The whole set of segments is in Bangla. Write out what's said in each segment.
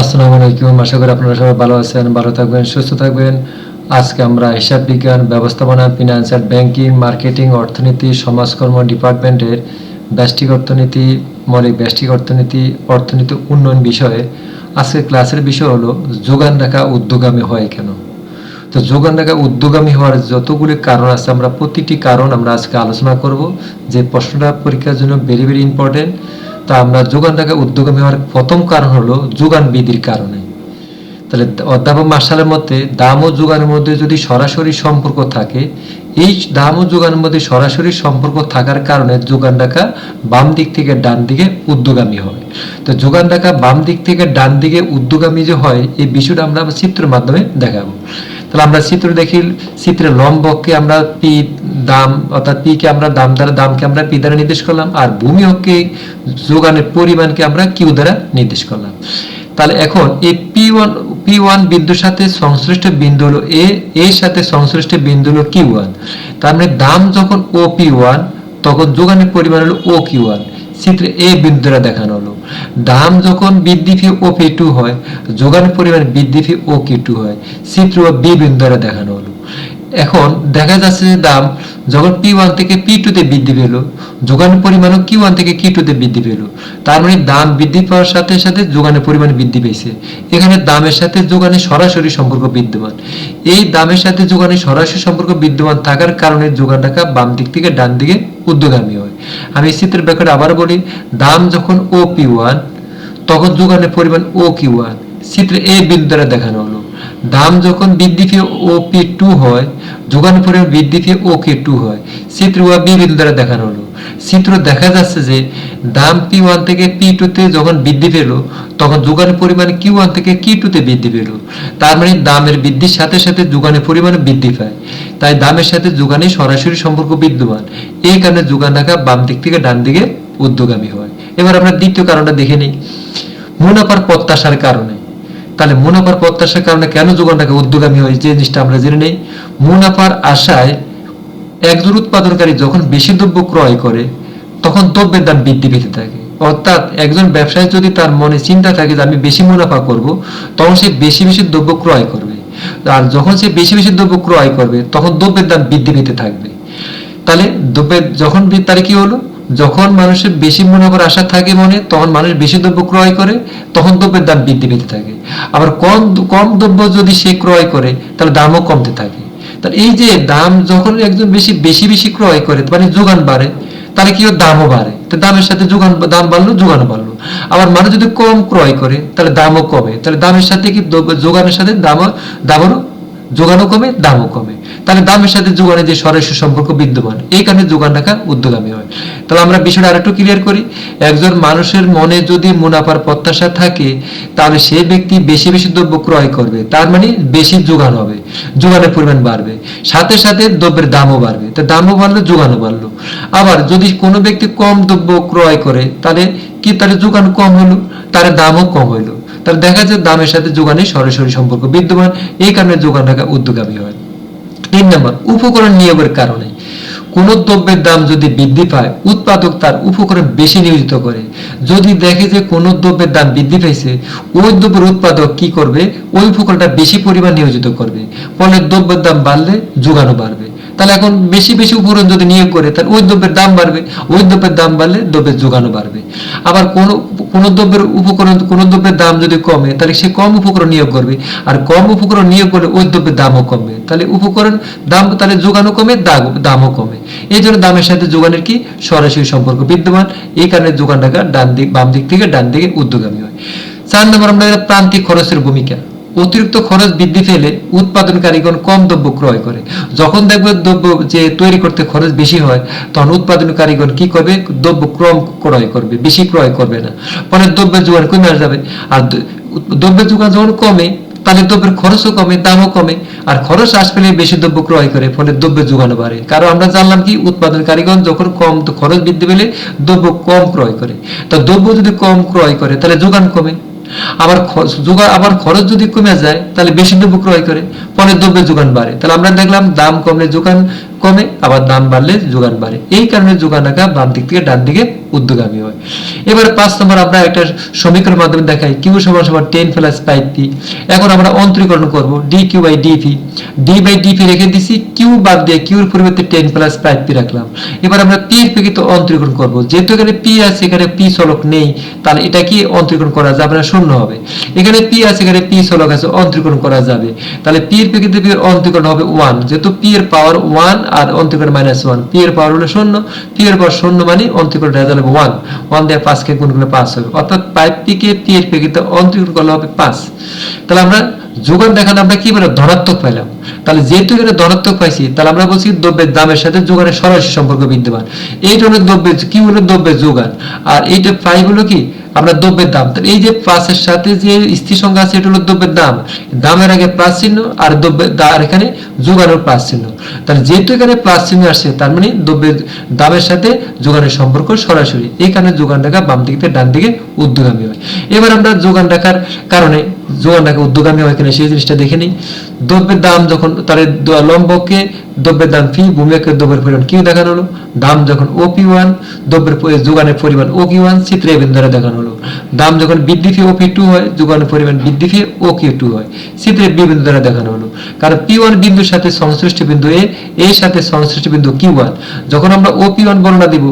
আসসালামু আলাইকুম। আশা করি আপনারা সবাই ভালো আছেন, ভালো থাকবেন, সুস্থ থাকবেন। আজকে আমরা হিসাব বিজ্ঞান, ব্যবস্থাপনা ফিনান্সিয়াল ব্যাংকিং মার্কেটিং অর্থনীতি, সমাজকর্ম ডিপার্টমেন্টের ব্যষ্টিক অর্থনীতি, মৌলিক ব্যষ্টিক অর্থনীতি অর্থনীতি উন্নয়ন বিষয়ে আজকে ক্লাসের বিষয় হলো, যোগান রাখা উদ্যোগামী হয় কেন? তো যোগান রাখা উদ্যোগামী হওয়ার যতগুলি কারণ আছে, আমরা প্রতিটি কারণ আমরা আজকে আলোচনা করব। যে প্রশ্নটা পরীক্ষার জন্য ভেরি ভেরি ইম্পর্টেন্ট তা আমরা যোগান রাখা উদ্যোগামী হওয়ার প্রথম কারণ হলো যোগান বিধির কারণে। তাহলে অধ্যাপক মার্শালের মতে, দাম ও যোগানের মধ্যে যদি সরাসরি সম্পর্ক থাকে, এই দাম ও যোগানের মধ্যে সরাসরি সম্পর্ক থাকার কারণে যোগান রাখা বাম দিক থেকে ডান দিকে উদ্যোগামী হয়। তো যোগান রাখা বাম দিক থেকে ডান দিকে উদ্যোগামী যে হয়, এই বিষয়টা আমরা চিত্রের মাধ্যমে দেখাবো। তাহলে আমরা চিত্র দেখি চিত্রে লম্বককে আমরা পি দাম, অর্থাৎ পি কে আমরা দাম দ্বারা, দামকে আমরা পি দ্বারা নির্দেশ করলাম, আর ভূমি হককে যোগানের পরিমাণকে আমরা কিউ দ্বারা নির্দেশ করলাম। তাহলে এখন এই পি ওয়ান পি ওয়ান বিন্দুর সাথে সংশ্লিষ্ট বিন্দু হলো এ এর সাথে সংশ্লিষ্ট বিন্দু হলো কিউ ওয়ান তার মানে দাম যখন ও পি ওয়ান তখন যোগানের পরিমাণ হলো ও কিউ ওয়ান চিত্রে এ বিন্দু দ্বারা দেখানো হলো। দাম যখন বৃদ্ধি ফি ও পি টু হয় যোগানের পরিমাণ বৃদ্ধি ফি ও কি টু হয়, চিত্র বি বিন্দু দ্বারা দেখানো হলো। এখন দেখা যাচ্ছে যে দাম যখন পি ওয়ান থেকে পি টু তে বৃদ্ধি পেল যোগানের পরিমাণও কিউ ওয়ান থেকে কিউ টু তে বৃদ্ধি পেল। তার মানে দাম বৃদ্ধি পাওয়ার সাথে সাথে যোগানের পরিমাণ বৃদ্ধি পেয়েছে। এখানে দামের সাথে যোগানের সরাসরি সম্পর্ক বিদ্যমান। এই দামের সাথে যোগানের সরাসরি সম্পর্ক বিদ্যমান থাকার কারণে যোগান টাকা বাম দিক থেকে ডান দিকে উদ্যোগামী হয়। আমি চিত্রের ব্যাখ্যাটা আবার বলি, দাম যখন ও পি ওয়ান তখন যোগানের পরিমাণ ও কি ওয়ান চিত্রে এ বিন্দু দ্বারা দেখানো হলো। দাম যখন বৃদ্ধি পেয়ে ও পি টু হয়, যোগানের পরিমাণ বৃদ্ধি পেয়ে ও কে টু হয়, চিত্র ও বি বিন্দু দ্বারা দেখানো হলো। চিত্র দেখা যাচ্ছে যে দাম পি ওয়ান থেকে পি টু তে যখন বৃদ্ধি পেল, তখন যোগানের পরিমাণ কিউ ওয়ান থেকে কি টু তে বৃদ্ধি পেল। তার মানে দামের বৃদ্ধির সাথে সাথে যোগানের পরিমাণ বৃদ্ধি পায়। তাই দামের সাথে যোগানের সরাসরি সম্পর্ক বিদ্যমান। এই কারণে যোগান রাখা বাম দিক থেকে ডান দিকে ঊর্ধ্বগামী হয়। এবার আমরা দ্বিতীয় কারণটা দেখে নিই। মুনাফার প্রত্যাশার কারণে। তাহলে মুনাফার প্রত্যাশার কারণে কেন যোগানটাকে উদ্যোগামী হয় যে জিনিসটা আমরা জেনে নেই। মুনাফার আশায় একজন উৎপাদনকারী যখন বেশি দ্রব্য ক্রয় করে, তখন দ্রব্যের দাম বৃদ্ধি পেতে থাকে। অর্থাৎ একজন ব্যবসায়ী যদি তার মনে চিন্তা থাকে যে আমি বেশি মুনাফা করব, তখন সে বেশি বেশি দ্রব্য ক্রয় করবে। আর যখন সে বেশি বেশি দ্রব্য ক্রয় করবে, তখন দ্রব্যের দাম বৃদ্ধি পেতে থাকবে। তাহলে দ্রব্যের যখন তাহলে কি হলো? যখন মানুষের বেশি মুনাফার আশা থাকে মনে, তখন মানুষ বেশি দ্রব্য ক্রয় করে, তখন দ্রব্যের দাম বৃদ্ধি পেতে থাকে। আবার কম কম দ্রব্য যদি সে ক্রয় করে, তাহলে দামও কমতে থাকে। তাহলে এই যে দাম যখন একজন বেশি বেশি বেশি ক্রয় করে মানে যোগান বাড়ে, তাহলে কি দামও বাড়ে? তো দামের সাথে যোগান, দাম বাড়লো যোগানও বাড়লো। আবার মানুষ যদি কম ক্রয় করে, তাহলে দামও কমে। তাহলে দামের সাথে কি যোগানের সাথে দাম দামেরও যোগানও কমে, দামও কমে। তাহলে দামের সাথে যোগানের যে সরাসরি সম্পর্ক বিদ্যমান, এই কারণে যোগান রাখা উদ্যোগামী হয়। তাহলে আমরা বিষয়টা আরেকটু ক্লিয়ার করি। একজন মানুষের মনে যদি মুনাফার প্রত্যাশা থাকে, তাহলে সে ব্যক্তি বেশি বেশি দ্রব্য ক্রয় করবে। তার মানে বেশি যোগান হবে। যোগানের পরিমাণ বাড়বে। সাথে সাথে দ্রব্যের দামও বাড়বে। তো দামও বাড়লো, যোগানও বাড়লো। আবার যদি কোনো ব্যক্তি কম দ্রব্য ক্রয় করে, তাহলে কি তাহলে যোগান কম হলো? তার দামও কম হইল তাহলে দেখা যায় দামের সাথে যোগানের সরাসরি সম্পর্ক বিদ্যমান। এই কারণে যোগান রাখা উদ্যোগামী হয়। তিন নম্বর, উপকরণ নিয়োগের কারণে। কোন দ্রব্যের দাম যদি বৃদ্ধি পায়, উৎপাদক তার উপকরণ বেশি নিয়োজিত করে। যদি দেখে যে কোন দ্রব্যের দাম বৃদ্ধি পেয়েছে ওই দ্রব্যের উৎপাদক কি করবে? ওই উপকরণটা বেশি পরিমাণ নিয়োজিত করবে। ফলে দ্রব্যের দাম বাড়লে যোগানও বাড়বে। তাহলে এখন বেশি বেশি উপকরণ যদি নিয়োগ করে, তাহলে ওই দ্রব্যের দাম বাড়বে, ওই দ্রব্যের দাম বাড়লে দ্রব্যের যোগানও বাড়বে। আবার কোন কোন দ্রব্যের উপকরণ, কোন দ্রব্যের দাম যদি কমে, তাহলে সে কম উপকরণ নিয়োগ করবে। আর কম উপকরণ নিয়োগ করলে ওই দ্রব্যের দামও কমবে। তাহলে উপকরণ দাম, তাহলে যোগানও কমে দামও কমে। এই জন্য দামের সাথে যোগানের কি? সরাসরি সম্পর্ক বিদ্যমান। এই কারণে যোগান টাকা ডান দিক, বাম দিক থেকে ডান দিকে উদ্যোগামী হয়। চার নম্বর, আমরা প্রান্তিক খরচের ভূমিকা। অতিরিক্ত খরচ বৃদ্ধি পেলে উৎপাদনকারীগণ কম দ্রব্য ক্রয় করে। যখন দেখবে দ্রব্য যে তৈরি করতে খরচ বেশি হয়, তখন উৎপাদনকারীগণ কি করবে? দ্রব্য ক্রম ক্রয় করবে, বেশি ক্রয় করবে না। ফলে দ্রব্যের যোগান কমে যাবে। আর দ্রব্যের যোগান যখন কমে, তাহলে দ্রব্যের খরচও কমে, দামও কমে। আর খরচ হ্রাস পেলে বেশি দ্রব্য ক্রয় করে, ফলে দ্রব্যের যোগানও বাড়ে। কারণ আমরা জানলাম কি, উৎপাদনকারীগণ যখন কম খরচ বৃদ্ধি পেলে দ্রব্য কম ক্রয় করে। তা দ্রব্য যদি কম ক্রয় করে, তাহলে যোগান কমে। আবার খ- যোগা আবার খরচ যদি কমে যায়, তাহলে বেশি দ্রব্য ক্রয় করে ফলে দ্রব্যের যোগান বাড়ে। তাহলে আমরা দেখলাম দাম কমলে যোগান কমে, আবার দাম বাড়লে যোগান বাড়ে। এই কারণে যোগান আঁকা বাম দিক থেকে ডান দিকে ঊর্ধ্বগামী হয়। এবার পাঁচ নম্বর আমরা একটা সমীকরণের মাধ্যমে দেখাই, কিউ সমান সমান টেন প্লাস ফাইভ পি এখন আমরা অন্তরীকরণ করব D Q by D P D by D P রেখে দিছি কিউ বাদ দিয়ে কিউর পরিবর্তে টেন প্লাস ফাইভ পি রাখলাম। এবার আমরা পি এর প্রেক্ষিতে অন্তরীকরণ করব, যেহেতু এখানে পি আছে, এখানে পি চলক নেই, তাহলে এটা কি অন্তরীকরণ করা যাবে না? শূন্য হবে। এখানে পি আছে, এখানে পি চলক আছে, অন্তরীকরণ করা যাবে। তাহলে পি এর প্রেক্ষিতে পি এর অন্তরীকরণ হবে ওয়ান যেহেতু পি এর পাওয়ার ওয়ান আর অন্তরীকরণ মাইনাস ওয়ান পি এর পাওয়ার হলো শূন্য। পি এর পাওয়ার শূন্য মানে অন্তরীকরণ রেজাল্ট হবে ওয়ান ওয়ান দিয়ে পাঁচকে গুণ পাঁচ হবে? অর্থাৎ ফাইভ থেকে পি এর অন্তরীকরণ করলে হবে পাঁচ তাহলে আমরা যোগান দেখালে আমরা কি বলে ধনাত্মক পাইলাম তাহলে যেহেতু এখানে ধনাত্মক পাইছি, তাহলে আমরা বলছি দ্রব্যের দামের সাথে যোগানের সরাসরি সম্পর্ক বিদ্যমান। এইটা হলো দ্রব্যের, কি হলো দ্রব্যের যোগান? আর এইটা ফাইভ হলো কি? আমরা দ্রব্যের দাম। তাহলে এই যে প্লাসের সাথে যে স্থির সংখ্যা আছে, এটা হলো দ্রব্যের দাম। দামের আগে প্লাস চিহ্ন আর দ্রব্যের আর এখানে যোগানোর প্লাস চিহ্ন। তাহলে যেহেতু এখানে প্লাস চিহ্ন আসছে, তার মানে দ্রব্যের দামের সাথে যোগানের সম্পর্ক সরাসরি। এই কারণে যোগান রেখা বাম দিক থেকে ডান দিকে ঊর্ধ্বগামী হয়। এবার আমরা যোগান রাখার কারণে, যোগান রেখা উদ্যোগামী হয় কিনা সেই জিনিসটা দেখে নিই। দ্রব্যের দাম যখন তার লম্বকে, দ্রব্যের দাম ফি, ভূমিকে দ্রব্যের পরিমাণ কিউ দেখানো হলো? দাম যখন ও পি ওয়ান দ্রব্যের যোগানের পরিমাণ ও কিউ ওয়ান চিত্রে এই দ্বারা দেখানো হলো। দাম যখন বৃদ্ধি ফি ও পি টু হয়, যোগানের পরিমাণ বৃদ্ধি ফি ও কিউ টু হয়, চিত্রে বি বিন্দু দ্বারা দেখানো হলো। কারণ পি ওয়ান বিন্দুর সাথে সংশ্লিষ্ট বিন্দু এ এর সাথে সংশ্লিষ্ট বিন্দু কিউ ওয়ান যখন আমরা ও পি ওয়ান বর্ণনা দিব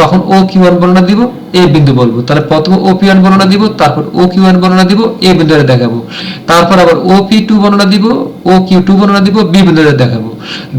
তখন ও কিউ ওয়ান বর্ণনা দিব এ বিন্দু বলব। তাহলে প্রথমে ও পি ওয়ান বর্ণনা দিব, তারপর ও কিউ ওয়ান বর্ণনা দিব এ বিন্দুরে দেখাবো। তারপর আবার ও পি টু বর্ণনা দিব ও কিউ টু বর্ণনা দিব বি বিন্দুরে দেখাবো।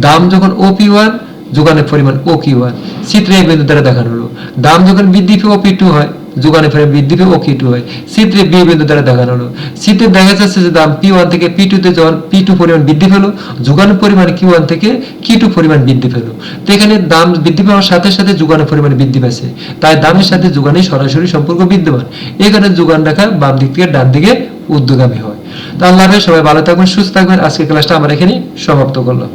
দাম যখন ও পি ওয়ান যোগানের পরিমাণ ও কিউ ওয়ান চিত্রে এ বিন্দু দ্বারা দেখানো হলো। দাম যখন বৃদ্ধি পেয়ে ও পি টু হয় যোগানের পরিমাণ বৃদ্ধি পেয়ে ও কিউ টু হয় চিত্রে বি বিন্দু দ্বারা দেখানো হলো। চিত্রে দেখা যাচ্ছে যে দাম পি ওয়ান থেকে পি টু তে যখন পি টু পরিমাণ বৃদ্ধি পেল, যোগানের পরিমাণ কিউ ওয়ান থেকে কি টু পরিমাণ বৃদ্ধি পেল। তো এখানে দাম বৃদ্ধি পাওয়ার সাথে সাথে যোগানের পরিমাণ বৃদ্ধি পেয়েছে তাই দামের সাথে যোগানের সরাসরি সম্পর্ক বিদ্যমান। এখানে যোগান রাখা বাম দিক থেকে ডান দিকে ঊর্ধ্বগামী হয়। তো আল্লাহ সবাই ভালো থাকবেন, সুস্থ থাকবেন। আজকে ক্লাসটা আমরা এখানে সমাপ্ত করলাম।